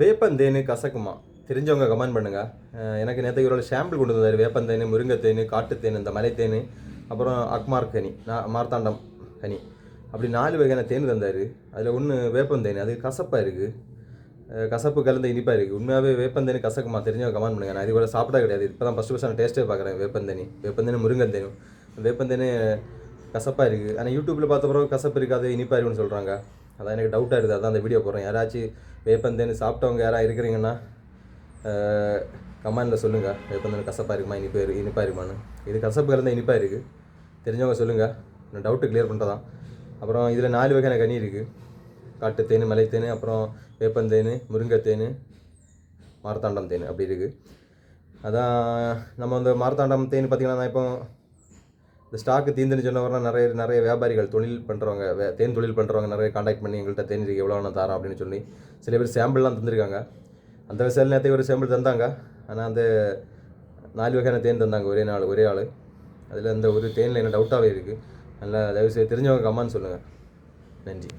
வேப்பந்தேனு கசக்குமா? தெரிஞ்சவங்க கமெண்ட் பண்ணுங்கள் எனக்கு நேற்று இவரோட ஷாம்பிள் கொண்டு வந்தார். வேப்பந்தேனு முருங்கத்தேனு காட்டுத்தேன் இந்த மலைத்தேன் அப்புறம் அக்மார்க் கனி நான் மார்த்தாண்டம் கனி. அப்படி நாலு வகையான தேன் தந்தார். அதில் ஒன்று வேப்பந்தேன் அது கசப்பாக இருக்குது கசப்பு கலந்த இனிப்பாக இருக்குது உண்மையாகவே வேப்பந்தேனு கசக்குமா? தெரிஞ்சவங்க கமெண்ட் பண்ணுங்க. நான் இது கூட சாப்பிட்டா கிடையாது. இப்போ தான் ஃபஸ்ட்டு ஃபஸ்ட் நான் டேஸ்ட்டே பார்க்குறேன் வேப்பந்தேனி. வேப்பந்தேனு முருங்கந்தேனும் வேப்பந்தேனு கசப்பாக இருக்குது ஆனால் யூடியூப்பில் பார்த்த பிறகு கசப்பு இருக்காது இனிப்பாக இருக்குன்னு சொல்கிறாங்க அதான் எனக்கு டவுட்டாக இருக்குது. அதான் அந்த வீடியோ போடுறேன். யாராச்சும் வேப்பந்தேன்னு சாப்பிட்டவங்க யாராக இருக்கிறீங்கன்னா கமெண்டில் சொல்லுங்கள் வேப்பந்தேன் கசப்பாக இருக்குமா இனிப்பு இருக்கு இனிப்பாக இருக்குமான்னு இது கசப்பு கலந்த இனிப்பாக இருக்குது தெரிஞ்சவங்க சொல்லுங்கள் நான் டவுட்டு கிளியர் பண்ணுறதான் அப்புறம் இதில் நாலு வகையான கனி இருக்குது காட்டுத்தேன் மலைத்தேன் அப்புறம் வேப்பந்தேன் முருங்கைத்தேன் மார்த்தாண்டம் தேன் அப்படி இருக்குது அதான் நம்ம அந்த மார்த்தாண்டம் தேன் பார்த்திங்கன்னா நான் இப்போ இந்த ஸ்டாக்கு தீந்துன்னு சொன்னவரெலாம் நிறைய நிறைய வியாபாரிகள் தொழில் பண்ணுறவங்க வே தேன் தொழில் பண்ணுறவங்க நிறைய காண்டாக்ட் பண்ணி எங்கள்கிட்ட தேன் இருக்கு எவ்வளோ நான் தரோம் அப்படின்னு சொல்லி சில பேர் சாம்பிள்லாம் தந்திருக்காங்க. அந்த விசால நேரத்தையும் ஒரு சாம்பிள் தந்தாங்க. ஆனால் அந்த நாலு வகையான தேன் தந்தாங்க ஒரே நாள் ஒரே ஆள். அதில் அந்த ஒரு தேனில் என்ன டவுட்டாகவே இருக்குது நல்லா தயவுசெய்து தெரிஞ்சவங்க கம்மான்னு சொல்லுங்கள் நன்றி.